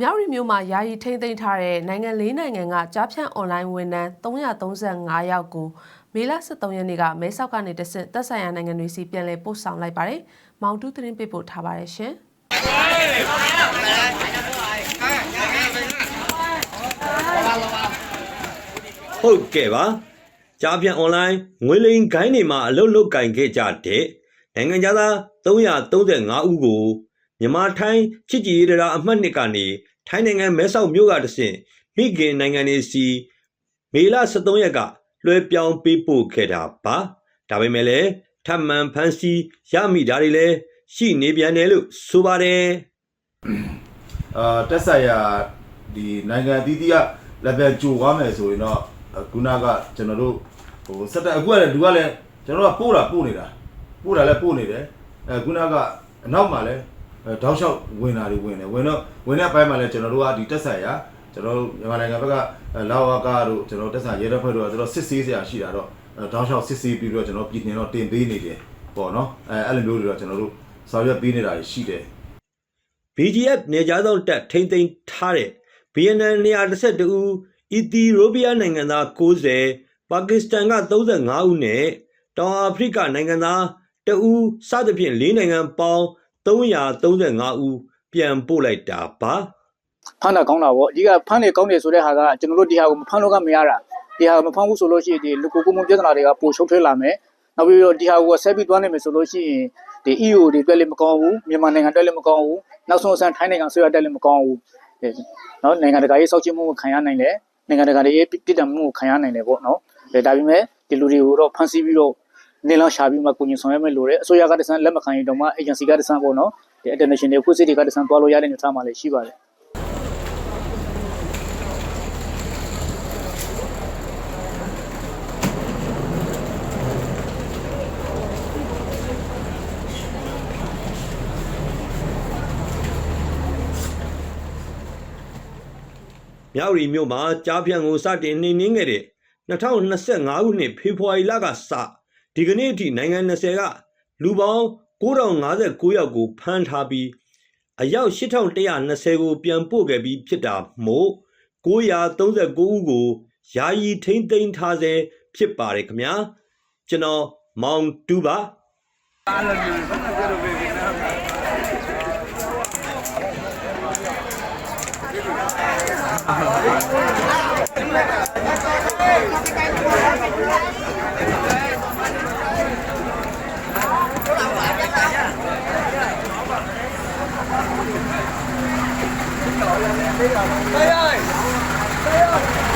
မြောက်ရီမြို့မှာယာယီထိမ့်သိမ်းထားတဲ့နိုင်ငံလေးနိုင်ငံကကြားဖြန့်အွန်လိုင်းဝန်ထမ်း335ယောက်ကိုမေလ23ရက်နေ့ကမဲဆောက်ကနေတဆင့်သက်ဆိုင်ရာနိုင်ငံတွေစီပြန်လည်ပို့ဆောင်လိုက်ပါတယ်။မောင်တူးသတင်းပေးပို့ထားပါတယ်ရှင်။ဟုတ်ကဲ့ပါကြားပြန်အွန်လိုင်းငွေလိမ်ဂိုင်းတွေမှာအလုပ်လုပ်ကင်ခဲ့ကြတဲ့နိုင်ငံသား335ဦးကို မြန်မာထိုင်းချစ်ကြည်ရေးတရားအမှတ်နှစ်ကနေထိုင်းနိုင်ငံမဲဆောက်မြို့ကတဆင့်မိခင်နိုင်ငံတွေစီမေလ23ရက်ကလွှဲပြောင်းပေးပို့ခဲ့တာပါဒါပေမဲ့လည်းထပ်မံဖန်စီရမိတာတွေလည်းရှိနေပြန်တယ်လို့ဆိုပါတယ်အာတက်ဆိုင်ရာဒီနိုင်ငံအသီးသီးကလက်ပြန်ကြိုသွားမယ်ဆိုရင်တော့ခုနကကျွန်တော်တို့ဟိုစက်တက်အခုကလည်းလူကလည်းကျွန်တော်တို့ကပို့တာပို့နေတာပို့တာလည်းပို့နေတယ်အဲခုနကအနောက်မှာလည်း တောက်လျှောက်ဝင်တာတွေဝင်တယ်ဝင်တော့ဝင်တဲ့အပိုင်းမှာလည်းကျွန်တော်တို့ကဒီတက်ဆိုင်ရာကျွန်တော်တို့မြန်မာနိုင်ငံဘက်ကလာဝကတို့ကျွန်တော်တက်ဆိုင်ရဲတပ်ဖွဲ့တို့ကကျွန်တော်စစ်ဆေးစရာရှိတာတော့တောက်လျှောက်စစ်ဆေးပြီးတော့ကျွန်တော်ပြည်နယ်တော့တင်ပေးနေတယ်ပေါ့နော်အဲအဲ့လိုမျိုးတွေတော့ကျွန်တော်တို့ဆောင်ရွက်ပေးနေတာရှိတယ် BGF နေကြားဆောင်တက်ထိမ့်သိမ်းထားတဲ့ BNN 132ဦးအီသီယိုးပီးယားနိုင်ငံသား90ပါကစ္စတန်က35ဦးနဲ့တောင်အာဖရိကနိုင်ငံသားတဦးစသဖြင့်၄နိုင်ငံပေါင်း 335ဦးပြန်ပို့လိုက်တာပါဖမ်းတာကောင်းတာပေါ့အဓိကဖမ်းနေကောင်းတယ်ဆိုတဲ့ဟာကကျွန်တော်တို့ဒီဟာကိုမဖမ်းလို့ကမရတာဒီဟာမဖမ်းဘူးဆိုလို့ရှိရင်ဒီလူကိုကိုမွန်ပြဿနာတွေကပိုရှုပ်ထွေးလာမယ်နောက်ပြီးတော့ဒီဟာကိုဆက်ပြီးသွားနိုင်မယ်ဆိုလို့ရှိရင်ဒီ EU တွေအတွက်လည်းမကောင်းဘူးမြန်မာနိုင်ငံအတွက်လည်းမကောင်းဘူးနောက်ဆုံးအဆန်းထိုင်းနိုင်ငံဆွေးရအတွက်လည်းမကောင်းဘူးအဲနော်နိုင်ငံတကာရေးစောင့်ကြည့်မှုကိုခံရနိုင်တယ်နိုင်ငံတကာရေးပြည်တံမှုကိုခံရနိုင်တယ်ပေါ့နော်အဲဒါပေမဲ့ဒီလူတွေကိုတော့ဖမ်းဆီးပြီးတော့ နေလောက်ရှာပြီးမှကိုကြီးဆောင်ရွက်မယ်လို့ရတယ်အစိုးရကတည်းကလက်မခံရင်တော့မှ agency ကတည်းကပေါ့နော်ဒီ international ဖွဲ့စည်းတွေကတည်းကတွားလို့ရတဲ့နေသားမှလည်းရှိပါတယ်မြောက်ရီမြို့မှာကြားပြန်ကိုစတင်နှိမ်နင်းခဲ့တဲ့2025ခုနှစ်ဖေဖော်ဝါရီလကစ ဒီကနေ့အထိနိုင်ငံ20ကလူပေါင်း9059ယောက်ကိုဖမ်းထားပြီးအယောက်8120ကိုပြန်ပို့ခဲ့ပြီးဖြစ်တာမို့939ဦးကိုယာယီထိမ့်သိမ်းထားဆဲဖြစ်ပါတယ်ခင်ဗျာကျွန်တော်မောင်တူပါ 这里啊，我，